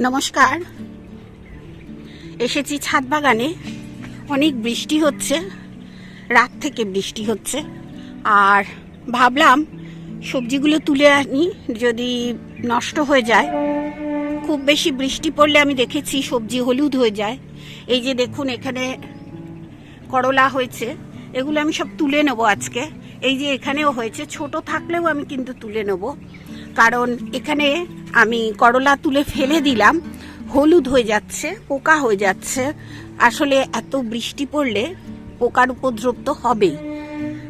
নমস্কার। এসেছি ছাদ বাগানে। অনেক বৃষ্টি হচ্ছে, রাত থেকে বৃষ্টি হচ্ছে। আর ভাবলাম সবজিগুলো তুলে আনি, যদি নষ্ট হয়ে যায়। খুব বেশি বৃষ্টি পড়লে আমি দেখেছি সবজি হলুদ হয়ে যায়। এই যে দেখুন, এখানে করলা হয়েছে, এগুলো আমি সব তুলে নেব আজকে। এই যে এখানেও হয়েছে, ছোট থাকলেও আমি কিন্তু তুলে নেব। কারণ এখানে আমি করলা তুলে ফেলে দিলাম। হলুদ হয়ে যাচ্ছে, পোকা হয়ে যাচ্ছে। আসলে এত বৃষ্টি পড়লে পোকার উপদ্রব তো হবেই।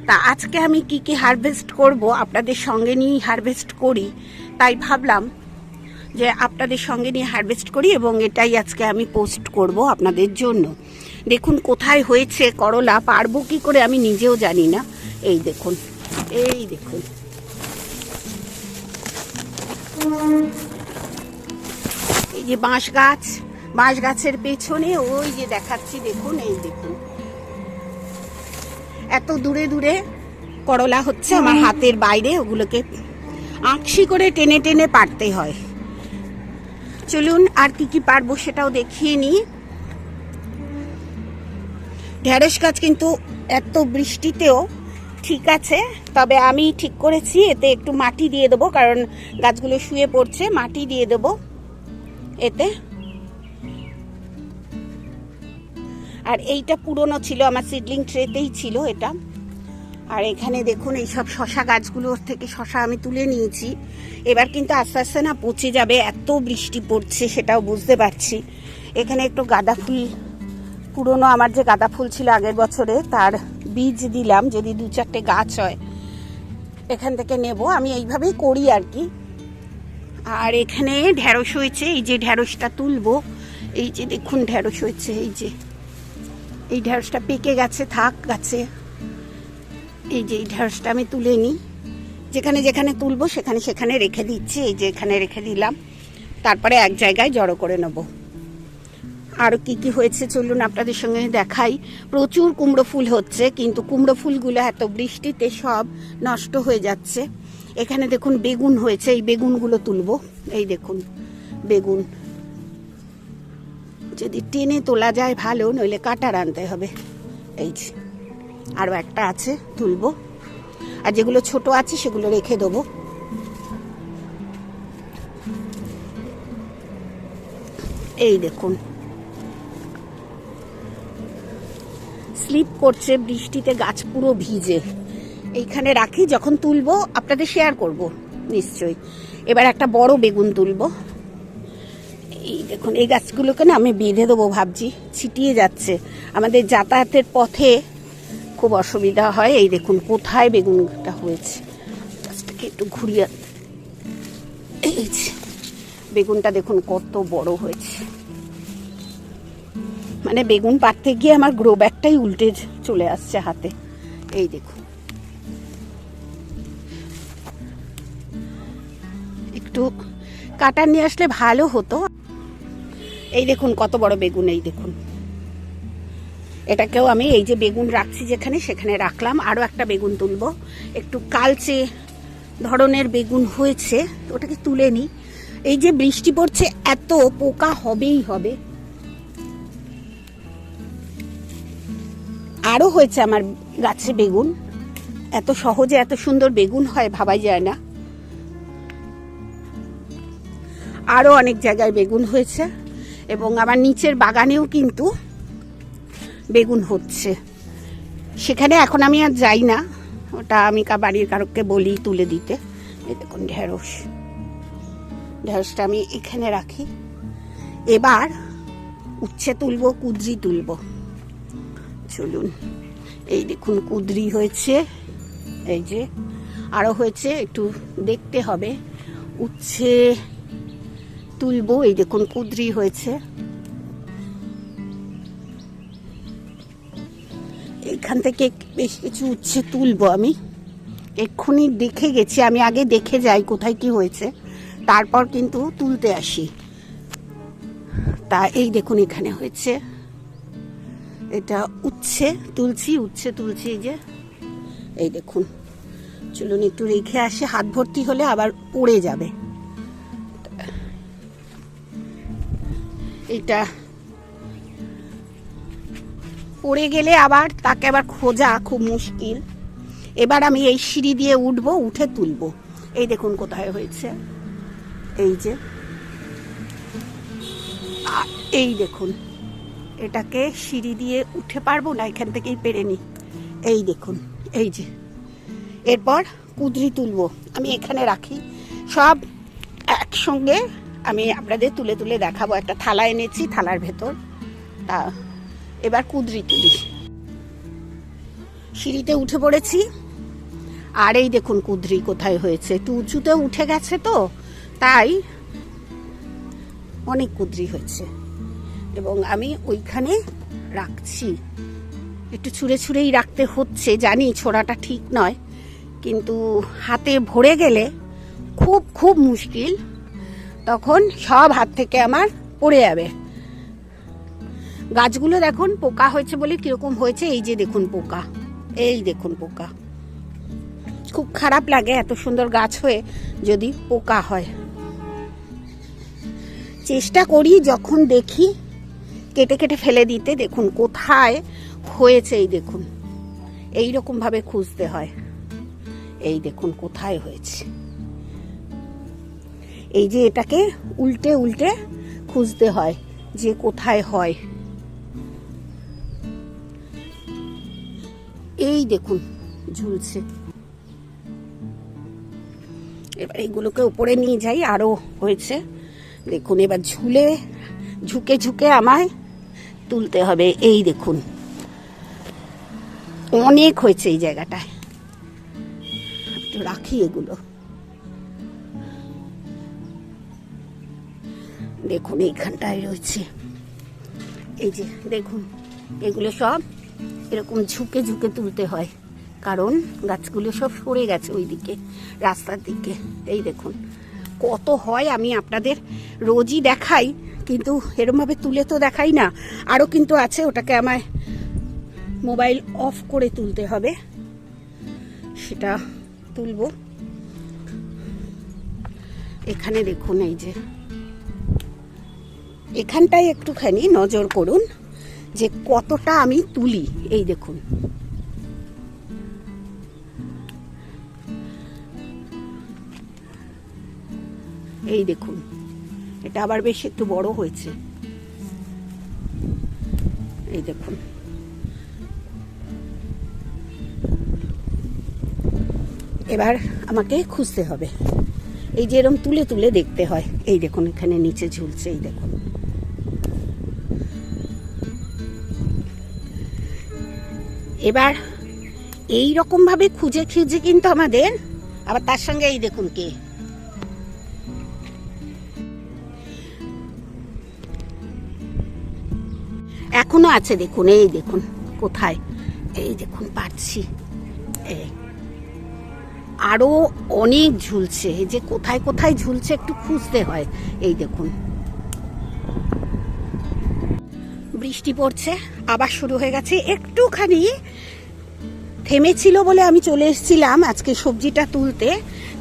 তা আজকে আমি কি কি হারভেস্ট করব আপনাদের সঙ্গে নিয়েই হারভেস্ট করি, তাই ভাবলাম যে আপনাদের সঙ্গে নিয়ে হারভেস্ট করি এবং এটাই আজকে আমি পোস্ট করব আপনাদের জন্য। দেখুন কোথায় হয়েছে করলা, পারব কি করে আমি নিজেও জানি না। এই দেখুন এই দেখুন। এই যে বাঁশ গাছ বাঁশ গাছের পেছনে ওই যে দেখাচ্ছি দেখুন এই দেখুন। এত দূরে দূরে করলা হচ্ছে আমার হাতের বাইরে ওগুলোকে আঁকশি করে টেনে টেনে পারতে হয়। চলুন আর কি কি পারব সেটাও দেখিয়ে নিই। ঢেঁড়স গাছ কিন্তু এত বৃষ্টিতেও ঠিক আছে, তবে আমি ঠিক করেছি, এতে একটু মাটি দিয়ে দেবো, কারণ গাছগুলো শুয়ে পড়ছে, মাটি দিয়ে দেবো, এতে। আর এইটা পুরনো ছিল, আমার সিডলিং ট্রেতেই ছিল এটা। আর এখানে দেখুন এই সব শশা গাছগুলোর থেকে শশা আমি তুলে নিয়েছি। এবার কিন্তু আস্তে আস্তে না পচে যাবে, এত বৃষ্টি পড়ছে, সেটাও বুঝতে পারছি। এখানে একটু গাঁদা ফুল, পুরনো আমার যে গাঁদা ফুল ছিল আগের বছরে, তার বীজ দিলাম, যদি দু চারটে গাছ হয়, এখান থেকে নেব। আমি এইভাবেই করি আর কি। আর এখানে ঢ্যাঁড়স হয়েছে, এই যে ঢ্যাঁড়সটা তুলবো, এই যে দেখুন ঢ্যাঁড়স হয়েছে, এই যে। এই ঢ্যাঁড়সটা পেকে গেছে, থাক গাছে। এই যে এই ঢ্যাঁড়সটা আমি তুলে নিই। যেখানে যেখানে তুলবো, সেখানে সেখানে রেখে দিচ্ছি, এই যে এখানে রেখে দিলাম। তারপরে এক জায়গায় জড়ো করে নেব। আর কি কি হয়েছে চলুন আপনাদের সঙ্গে দেখাই। প্রচুর কুমড়ো ফুল হচ্ছে, কিন্তু কুমড়ো ফুলগুলো এত বৃষ্টিতে সব নষ্ট হয়ে যাচ্ছে। এখানে দেখুন বেগুন হয়েছে, এই বেগুনগুলো তুলবো। এই দেখুন, বেগুন। যদি টেনে তোলা যায় ভালো, নইলে কাটার আনতে হবে। এই যে আরও একটা আছে, তুলবো। আর যেগুলো ছোট আছে, সেগুলো রেখে দেবো। এই দেখুন স্লিপ করছে, বৃষ্টিতে গাছ পুরো ভিজে। এইখানে রাখি, যখন তুলবো, আপনাদের শেয়ার করব, নিশ্চয়ই। এবার একটা বড় বেগুন তুলবো। এই দেখুন, এই গাছগুলোকে না আমি বেঁধে দেবো ভাবছি, ছিটিয়ে যাচ্ছে। আমাদের যাতায়াতের পথে খুব অসুবিধা হয়। এই দেখুন, কোথায় বেগুনটা হয়েছে? একটু ঘুরিয়ে এই বেগুনটা দেখুন, কত বড় হয়েছে। মানে বেগুন পাড়তে গিয়ে আমার গ্রো ব্যাগটাই উল্টে চলে আসছে হাতে। এই দেখুন একটু কাটা নিয়ে আসলে ভালো হতো। এই দেখুন কত বড় বেগুন, এই দেখুন। এটাকেও আমি এই যে বেগুন রাখছি যেখানে, সেখানে রাখলাম। আরও একটা বেগুন তুলব। একটু কালচে ধরনের বেগুন হয়েছে ওটাকে তুলে নিই এই যে বৃষ্টি পড়ছে, এত পোকা হবেই হবে। আরও হয়েছে আমার গাছে বেগুন। এত সহজে এত সুন্দর বেগুন হয়, ভাবাই যায় না। আরও অনেক জায়গায় বেগুন হয়েছে এবং আমার নিচের বাগানেও কিন্তু বেগুন হচ্ছে। সেখানে এখন আমি আর যাই না। ওটা আমি কা বাড়ির কারোকে বলি তুলে দিতে। দেখুন ঢেঁড়স। ঢেঁড়সটা আমি এখানে রাখি। এবার উচ্ছে তুলবো, কুদ্রি তুলবো। চলুন। এই দেখুন, কুদরি হয়েছে। এই যে আরও হয়েছে, একটু দেখতে হবে। উচ্ছে তুলবো, এই দেখুন, কুদরি হয়েছে। এখান থেকে বেশ কিছু উচ্ছে তুলবো আমি। এক্ষুনি দেখে গেছি, আমি আগে দেখে যাই কোথায় কি হয়েছে। তারপর কিন্তু তুলতে আসি। তা এই দেখুন, এখানে হয়েছে। এটা উচ্ছে, তুলছি উচ্ছে তুলছি এই যে। এই দেখুন, চলুন একটু রেখে আসি, হাত ভর্তি হলে আবার পড়ে যাবে। এটা পড়ে গেলে আবার তাকে আবার খোঁজা খুব মুশকিল। এবার আমি এই সিঁড়ি দিয়ে উঠবো, উঠে তুলবো। এই দেখুন কোথায় হয়েছে। এই যে। এই দেখুন এটাকে সিঁড়ি দিয়ে উঠে পারব না, এখান থেকেই পেরে নি। এই দেখুন, এই যে। এরপর কুদরি তুলবো, আমি এখানে রাখি। সব একসঙ্গে আমি আপনাদের তুলে তুলে দেখাবো। একটা থালা এনেছি থালার ভেতর। তা, এবার কুদরি তুলি। সিঁড়িতে উঠে পড়েছি। আর এই দেখুন কুদরি কোথায় হয়েছে। একটু উঁচুতে উঠে গেছে তো, তাই অনেক কুদরি হয়েছে। এবং আমি ওইখানে রাখছি। একটু ছুঁড়ে ছুঁড়েই রাখতে হচ্ছে, জানি ছোড়াটা ঠিক নয়, কিন্তু হাতে ভরে গেলে খুব খুব মুশকিল। তখন সব হাত থেকে আমার পড়ে যাবে। গাছগুলো দেখুন, পোকা হয়েছে বলে কীরকম হয়েছে, এই যে দেখুন পোকা, এই দেখুন পোকা। খুব খারাপ লাগে এত সুন্দর গাছ হয়ে যদি পোকা হয়। চেষ্টা করি যখন দেখি কেটে কেটে ফেলে দিতে দেখুন কোথায় হয়েছে, এই দেখুন। এই রকম ভাবে খুঁজতে হয়। এই দেখুন কোথায় হয়েছে। এই যে এটাকে উল্টে উল্টে খুঁজতে হয় যে কোথায় হয়। এই দেখুন, ঝুলছে। এবার এইগুলোকে উপরে নিয়ে যাই, আরও হয়েছে। দেখুন, এবার ঝুলে ঝুঁকে ঝুঁকে আমায় তুলতে হবে। এই দেখুন। অনেক হয়েছে এই জায়গাটায়। রাখি এগুলো। দেখুন, এইখানটায় রয়েছে। এই যে, দেখুন, এগুলো সব এরকম ঝুঁকে ঝুঁকে তুলতে হয়। কারণ গাছগুলো সব সরে গেছে ওই দিকে রাস্তার দিকে। এই দেখুন, কত হয় আমি আপনাদের রোজই দেখাই। কিন্তু এরমভাবে তুলে তো দেখাই না। আরও কিন্তু আছে, ওটাকে আমায় মোবাইল অফ করে তুলতে হবে। সেটা তুলবো। এখানে দেখুন এই যে। এখানটায় একটুখানি নজর করুন যে কতটা আমি তুলি। এই দেখুন। এই দেখুন। এটা আবার বেশ একটু বড় হয়েছে। এই দেখুন। এবার আমাকে খুঁজতে হবে। এই যে এরম তুলে তুলে দেখতে হয়। এই দেখুন, এখানে নিচে ঝুলছে, এই দেখুন। এবার এই রকম ভাবে খুঁজে খুঁজে কিন্তু আমাদের, আবার তার সঙ্গে এই দেখুন কে। এখনও আছে দেখুন, এই দেখুন, কোথায়? এই দেখুন পাচ্ছি এই আরও অনেক ঝুলছে যে কোথায় কোথায় ঝুলছে একটু খুঁজতে হয়। এই দেখুন। বৃষ্টি পড়ছে, আবার শুরু হয়ে গেছে, একটুখানি থেমেছিল বলে আমি চলে এসেছিলাম আজকে সবজিটা তুলতে।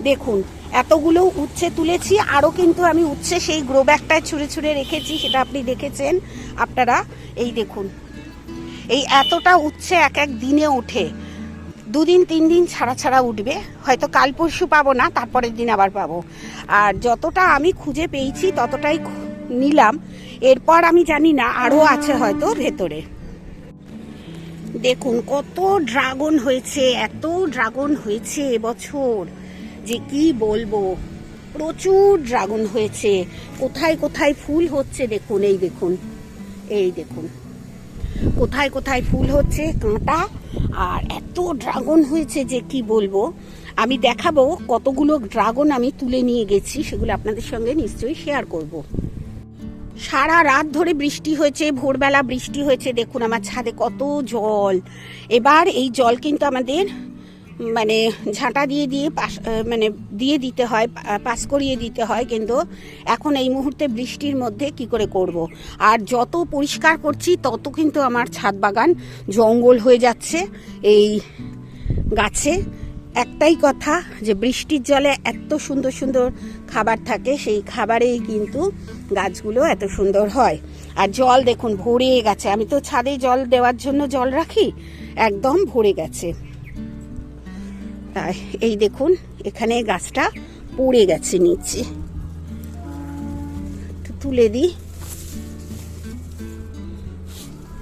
দেখুন এতগুলো উচ্ছে তুলেছি, আরও কিন্তু আমি উচ্ছে সেই গ্রো ব্যাগটায় ছুঁড়ে ছুঁড়ে রেখেছি, সেটা আপনি দেখেছেন। আপনারা এই দেখুন, এই এতটা উচ্ছে এক এক দিনে ওঠে। দুদিন, তিন দিন ছাড়া ছাড়া উঠবে। হয়তো কাল পরশু পাবো না, তারপরের দিন আবার পাবো। আর যতটা আমি খুঁজে পেয়েছি, ততটাই নিলাম। এরপর আমি জানি না, আরও আছে হয়তো ভেতরে। দেখুন, কত ড্রাগন হয়েছে, এত ড্রাগন হয়েছে এবছর। যে কি বলব? প্রচুর ড্রাগন হয়েছে। কোথায় কোথায় ফুল হচ্ছে দেখুন, এই দেখুন এই দেখুন। কোথায় কোথায় ফুল হচ্ছে, কাঁটা, আর এত ড্রাগন হয়েছে যে কি বলব? আমি দেখাবো কতগুলো ড্রাগন আমি তুলে নিয়ে গেছি, সেগুলো আপনাদের সঙ্গে নিশ্চয়ই শেয়ার করব। সারা রাত ধরে বৃষ্টি হয়েছে, ভোরবেলা বৃষ্টি হয়েছে, দেখুন আমার ছাদে কত জল। এবার এই জল কিন্তু আমাদের মানে ঝাঁটা দিয়ে দিয়ে পাস মানে দিয়ে দিতে হয় পাস করিয়ে দিতে হয়, কিন্তু এখন এই মুহূর্তে বৃষ্টির মধ্যে কি করে করব। আর যত পরিষ্কার করছি, তত কিন্তু আমার ছাদ বাগান জঙ্গল হয়ে যাচ্ছে। এই গাছে একটাই কথা, যে বৃষ্টির জলে এত সুন্দর সুন্দর খাবার থাকে, সেই খাবারেই কিন্তু গাছগুলো এত সুন্দর হয়। আর জল দেখুন, ভরে গেছে। আমি তো ছাদে জল দেওয়ার জন্য জল রাখি, একদম ভরে গেছে। এই দেখুন, এখানে গাছটা পড়ে গেছে নিচে। তুলে দিই।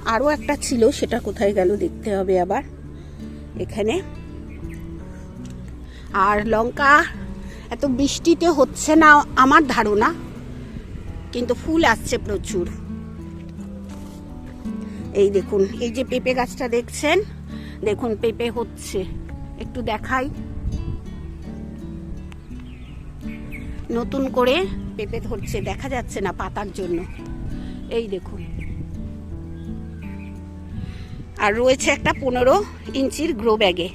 আরও একটা ছিল, সেটা কোথায় গেল দেখতে হবে আবার। এখানে। আর লঙ্কা, এত বৃষ্টিতে হচ্ছে না আমার ধারণা, কিন্তু ফুল আসছে প্রচুর। এই দেখুন, এই যে পেঁপে গাছটা দেখছেন, দেখুন পেঁপে হচ্ছে। একটু দেখাই। নতুন করে পেঁপে ধরছে, দেখা যাচ্ছে না পাতার জন্য। এই দেখুন। আর রয়েছে একটা পনেরো ইঞ্চির গ্রো ব্যাগে।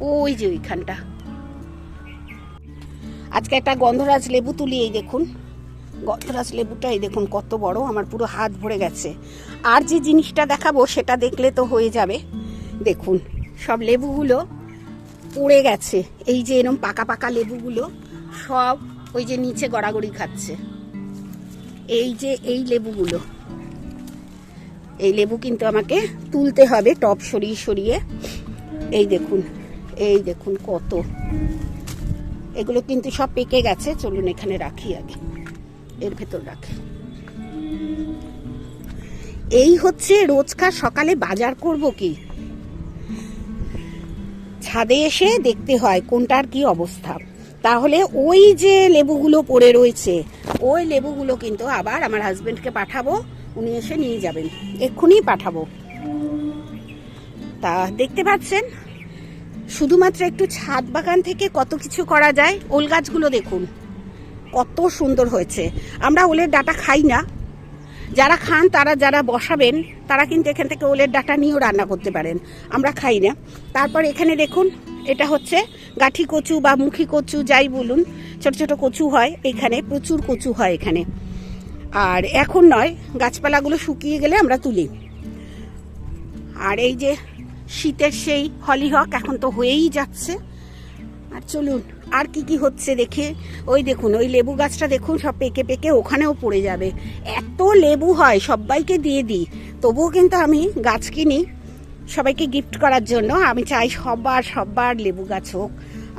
ওই যে ওইখানটা। আজকে একটা গন্ধরাজ লেবু তুলি, এই দেখুন। গন্ধরাজ লেবুটা, এই দেখুন, কত বড়, আমার পুরো হাত ভরে গেছে। আর যে জিনিসটা দেখাবো, সেটা দেখলে তো হয়ে যাবে। দেখুন, সব লেবুগুলো পড়ে গেছে। এই যে এরম পাকা পাকা লেবুগুলো সব ওই যে নিচে গড়াগড়ি খাচ্ছে। এই যে এই লেবুগুলো। এই লেবু কিন্তু আমাকে তুলতে হবে টপ সরিয়ে সরিয়ে। এই দেখুন এই দেখুন কত। এগুলো কিন্তু সব পেকে গেছে, চলুন এখানে রাখি আগে। এর ভেতর রাখি। এই হচ্ছে রোজকার সকালে বাজার করব কি? ছাদে এসে দেখতে হয় কোনটার কি অবস্থা। তাহলে ওই যে লেবুগুলো পড়ে রয়েছে, ওই লেবুগুলো কিন্তু আবার আমার হাজবেন্ডকে পাঠাবো, উনি এসে নিয়ে যাবেন। এক্ষুনি পাঠাবো। তা দেখতে পাচ্ছেন? শুধুমাত্র একটু ছাদ বাগান থেকে কত কিছু করা যায়। ওল গাছগুলো দেখুন, কত সুন্দর হয়েছে। আমরা ওলের ডাটা খাই না যারা খান, তারা যারা বসাবেন, তারা কিন্তু এখান থেকে ওলের ডাটা নিয়েও রান্না করতে পারেন। আমরা খাই না। তারপর এখানে দেখুন, এটা হচ্ছে গাঠি কচু বা মুখী কচু, যাই বলুন, ছোট ছোট কচু হয় এখানে, প্রচুর কচু হয় এখানে। আর এখন নয়, গাছপালাগুলো শুকিয়ে গেলে আমরা তুলি। আর এই যে শীতের সেই হলিহক এখন তো হয়েই যাচ্ছে। আর চলুন, আর কি কি হচ্ছে দেখে। ওই দেখুন, ওই লেবু গাছটা দেখুন, সব পেকে পেকে ওখানেও পড়ে যাবে। এত লেবু হয়, সবাইকে দিয়ে দিই। তবুও কিন্তু আমি গাছ কিনি সবাইকে গিফট করার জন্য। আমি চাই সবার সবার লেবু গাছ হোক,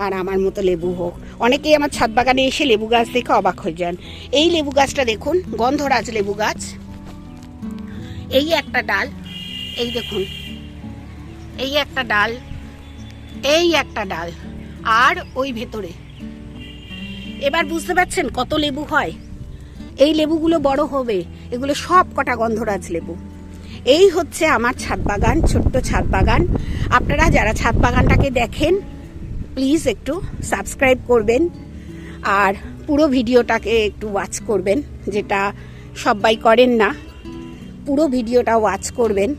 আর আমার মতো লেবু হোক। অনেকেই আমার ছাদ বাগানে এসে লেবু গাছ দেখে অবাক হয়ে যান। এই লেবু গাছটা দেখুন, গন্ধরাজ লেবু গাছ। এই একটা ডাল, এই দেখুন, এই একটা ডাল, এই একটা ডাল। আর ওই ভেতরে। এবার বুঝতে পারছেন কত লেবু হয়? এই লেবুগুলো বড় হবে, এগুলো সব কটা গন্ধরাজ লেবু। এই হচ্ছে আমার ছাদ বাগান, ছোট্ট ছাদ বাগান। আপনারা যারা ছাদ বাগানটাকে দেখেন প্লিজ একটু সাবস্ক্রাইব করবেন আর পুরো ভিডিওটাকে একটু ওয়াচ করবেন, যেটা সবাই করেন না। পুরো ভিডিওটা ওয়াচ করবেন।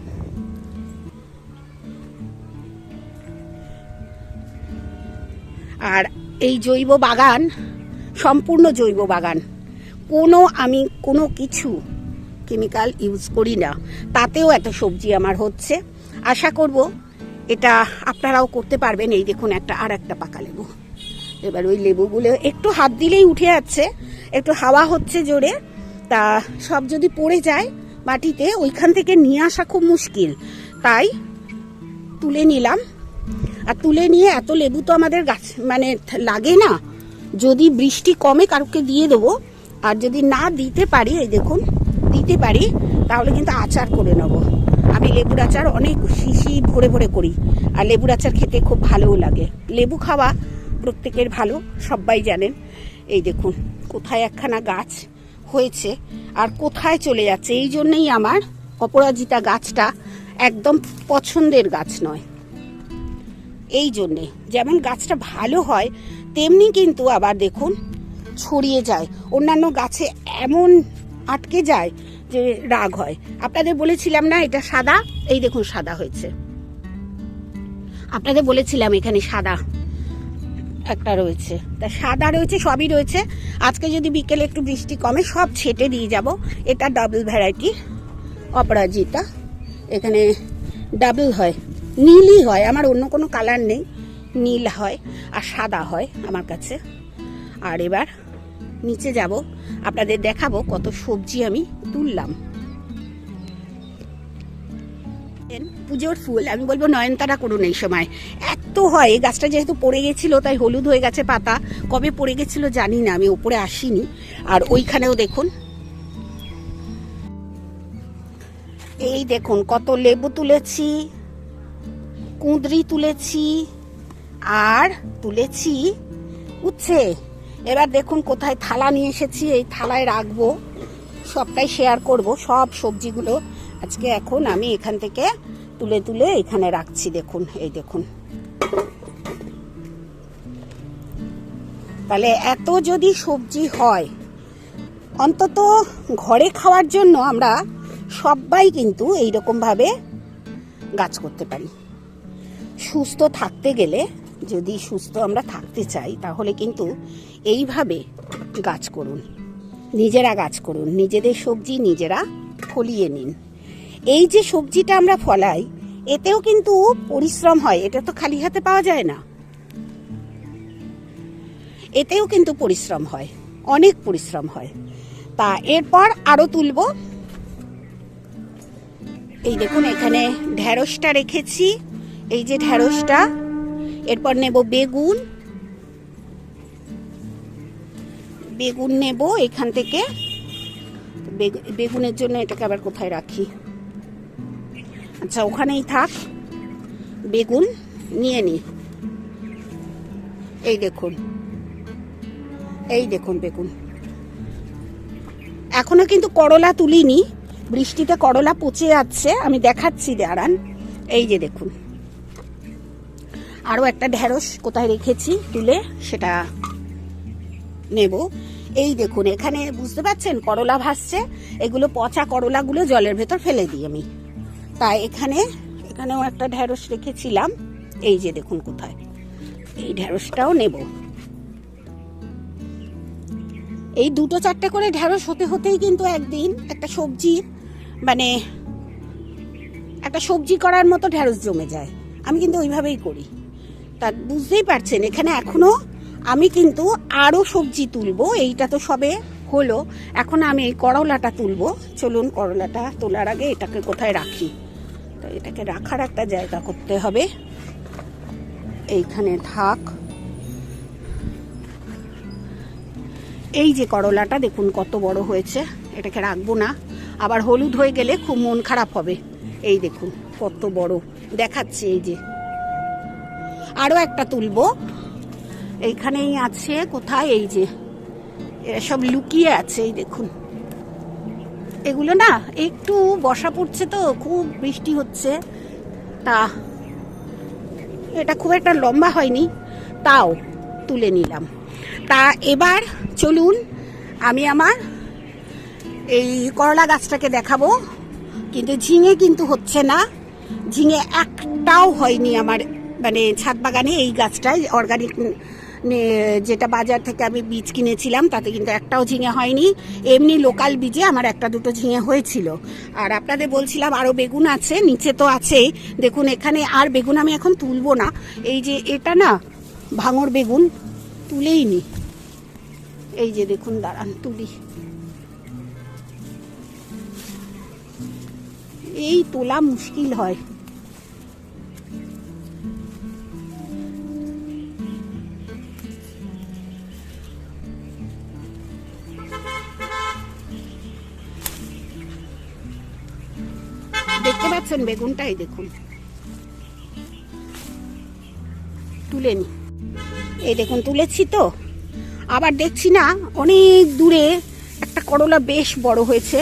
আর এই জৈব বাগান, সম্পূর্ণ জৈব বাগান। কোনো আমি কোনো কিছু কেমিক্যাল ইউজ করি না। তাতেও এত সবজি আমার হচ্ছে। আশা করব এটা আপনারাও করতে পারবেন। এই দেখুন একটা, আর একটা পাকা লেবু। এবার ওই লেবুগুলো একটু হাত দিলেই উঠে যাচ্ছে। একটু হাওয়া হচ্ছে জোরে। তা সব যদি পড়ে যায় মাটিতে, ওইখান থেকে নিয়ে আসা খুব মুশকিল। তাই তুলে নিলাম। আর তুলে নিয়ে এত লেবু তো আমাদের গাছ মানে লাগে না। যদি বৃষ্টি কমে, কারোকে দিয়ে দেবো। আর যদি না দিতে পারি, এই দেখুন, দিতে পারি, তাহলে কিন্তু আচার করে নেব। আমি লেবুর আচার অনেক শিশি ভরে ভরে করি, আর লেবুর আচার খেতে খুব ভালোও লাগে। লেবু খাওয়া প্রত্যেকের ভালো, সবাই জানেন এই দেখুন, কোথায় একখানা গাছ হয়েছে, আর কোথায় চলে যাচ্ছে। এই জন্যেই আমার অপরাজিতা গাছটা একদম পছন্দের গাছ নয়। এই জন্যে। যেমন গাছটা ভালো হয়, তেমনি কিন্তু আবার দেখুন ছড়িয়ে যায়। অন্যান্য গাছে এমন আটকে যায় যে রাগ হয়। আপনাদের বলেছিলাম না এটা সাদা? এই দেখুন সাদা হয়েছে। আপনাদের বলেছিলাম এখানে সাদা একটা রয়েছে। তা সাদা রয়েছে, সবই রয়েছে। আজকে যদি বিকেলে একটু বৃষ্টি কমে, সব ছেটে দিয়ে যাব। এটা ডাবল ভ্যারাইটি অপরাজিতা। এখানে ডাবল হয়। নীলই হয়, আমার অন্য কোনো কালার নেই। নীল হয় আর সাদা হয় আমার কাছে। আর এবার নিচে যাব, আপনাদের দেখাবো কত সবজি আমি তুললাম। পুজোর ফুল, আমি বলব নয়নতারা করুন এই সময়। এত হয় গাছটা যেহেতু পড়ে গেছিল, তাই হলুদ হয়ে গেছে পাতা। কবে পড়ে গেছিল জানি না, আমি উপরে আসিনি। আর ওইখানেও দেখুন। এই দেখুন, কত লেবু তুলেছি কুঁদরি তুলেছি আর তুলেছি উচ্ছে। এবার দেখুন কোথায় থালা নিয়ে এসেছি, এই থালায় রাখব। সবটাই শেয়ার করব, সব সবজিগুলো। আজকে এখন আমি এখান থেকে তুলে তুলে এখানে রাখছি, দেখুন, এই দেখুন। তাহলে এত যদি সবজি হয়, অন্তত ঘরে খাওয়ার জন্য আমরা সবাই কিন্তু এইরকমভাবে গাছ করতে পারি। সুস্থ থাকতে গেলে, যদি সুস্থ আমরা থাকতে চাই, তাহলে কিন্তু এইভাবে গাছ করুন। নিজেরা গাছ করুন, নিজেদের সবজি নিজেরা ফলিয়ে নিন। এই যে সবজিটা আমরা ফলাই, এতেও কিন্তু পরিশ্রম হয়, এটা তো খালি হাতে পাওয়া যায় না। এতেও কিন্তু পরিশ্রম হয়, অনেক পরিশ্রম হয়। তা এরপর আরও তুলবো। এই দেখুন, এখানে ঢ্যাঁড়সটা রেখেছি। এই যে ঢ্যাঁড়সটা এরপর নেব বেগুন। বেগুন নেব এখান থেকে। বেগ- বেগুনের জন্য এটাকে আবার কোথায় রাখি? আচ্ছা ওখানেই থাক। বেগুন নিয়ে নি। এই দেখুন। এই দেখুন বেগুন। এখনও কিন্তু করলা তুলিনি। বৃষ্টিতে করলা পচে যাচ্ছে। আমি দেখাচ্ছি, দাঁড়ান। এই যে দেখুন। আরও একটা ঢেঁড়স কোথায় রেখেছি তুলে, সেটা নেব। এই দেখুন, এখানে বুঝতে পারছেন করলা ভাসছে? এগুলো পচা করলাগুলো জলের ভেতর ফেলে দিই আমি। তাই এখানে, এখানেও একটা ঢেঁড়স রেখেছিলাম। এই যে দেখুন কোথায়। এই ঢেঁড়সটাও নেব। এই দুটো চারটে করে ঢেঁড়স হতে হতেই কিন্তু একদিন একটা সবজি মানে একটা সবজি করার মতো ঢেঁড়স জমে যায়। আমি কিন্তু ওইভাবেই করি। তা বুঝতেই পারছেন, এখানে এখনও আমি কিন্তু আরও সবজি তুলবো, এইটা তো সবে হলো। এখন আমি এই করলাটা তুলবো। চলুন করলাটা তোলার আগে এটাকে কোথায় রাখি? তো এটাকে রাখার একটা জায়গা করতে হবে। এইখানে থাক। এই যে করলাটা দেখুন কত বড় হয়েছে, এটাকে রাখব না। আবার হলুদ হয়ে গেলে খুব মন খারাপ হবে। এই দেখুন কত বড়, দেখাচ্ছে এই যে। আরও একটা তুলব। এইখানেই আছে কোথায়? এই যে সব লুকিয়ে আছে, এই দেখুন। এগুলো না, একটু বর্ষা পড়ছে তো, খুব বৃষ্টি হচ্ছে। তা, এটা খুব একটা লম্বা হয়নি, তাও তুলে নিলাম। তা এবার চলুন, আমি আমার এই করলা গাছটাকে দেখাবো। কিন্তু ঝিঙে কিন্তু হচ্ছে না। ঝিঙে একটাও হয়নি আমার মানে ছাদ বাগানে এই গাছটায় অর্গানিক যেটা বাজার থেকে আমি বীজ কিনেছিলাম, তাতে কিন্তু একটাও ঝিঙে হয়নি। এমনি লোকাল বীজে আমার একটা দুটো ঝিঙে হয়েছিল। আর আপনাদের বলছিলাম আরও বেগুন আছে, নিচে তো আছেই দেখুন, এখানে আর বেগুন আমি এখন তুলবো না। এই যে এটা না, ভাঙর বেগুন তুলেই নি এই যে দেখুন, দাঁড়ান, তুলি। এই তোলা মুশকিল হয়। দেখতে বেগুনটাই দেখুন। তুলে নি। এই দেখুন, তুলেছি তো। আবার দেখছি না, অনেক দূরে একটা করলা বেশ বড় হয়েছে।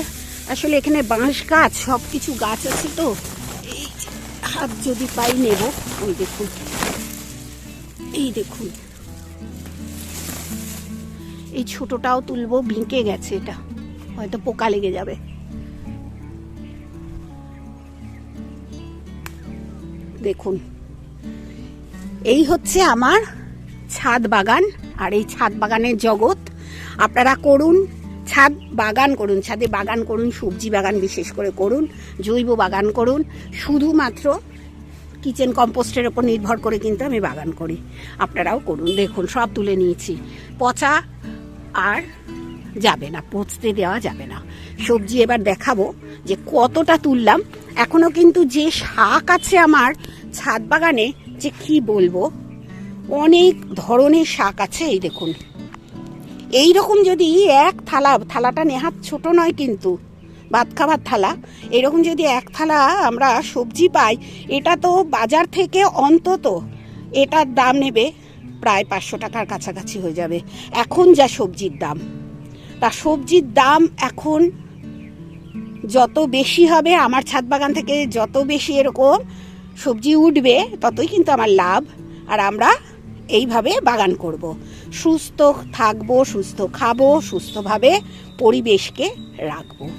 আসলে এখানে বাঁশ গাছ সব কিছু গাছ আছে তো। এই হাত যদি পাই নেব, ওই দেখুন। এই দেখুন। এই ছোটটাও তুলবো ভিঁকে গেছে এটা। হয়তো পোকা লেগে যাবে। দেখুন। এই হচ্ছে আমার ছাদ বাগান, আর এই ছাদ বাগানের জগৎ। আপনারা করুন, ছাদ বাগান করুন, ছাদে বাগান করুন, সবজি বাগান বিশেষ করে করুন, জৈব বাগান করুন। শুধুমাত্র কিচেন কম্পোস্টের ওপর নির্ভর করে কিন্তু আমি বাগান করি। আপনারাও করুন, দেখুন, সব তুলে নিয়েছি। পচা আর যাবে না, পচতে দেওয়া যাবে না। সবজি এবার দেখাবো যে কতটা তুললাম। এখনও কিন্তু যে শাক আছে আমার ছাদ বাগানে, যে কি বলব? অনেক ধরনের শাক আছে, এই দেখুন। এই রকম যদি এক থালা, থালাটা নেহাত ছোট নয় কিন্তু ভাত খাবার থালা, এরকম যদি এক থালা আমরা সবজি পাই, এটা তো বাজার থেকে অন্তত এটার দাম নেবে প্রায় পাঁচশো টাকার কাছাকাছি হয়ে যাবে। এখন যা সবজির দাম। তা সবজির দাম এখন যত বেশি হবে, আমার ছাদ বাগান থেকে যত বেশি এরকম সবজি উঠবে, ততই কিন্তু আমার লাভ। আর আমরা এইভাবে বাগান করব। সুস্থ থাকব, সুস্থ খাব, সুস্থভাবে পরিবেশকে রাখব।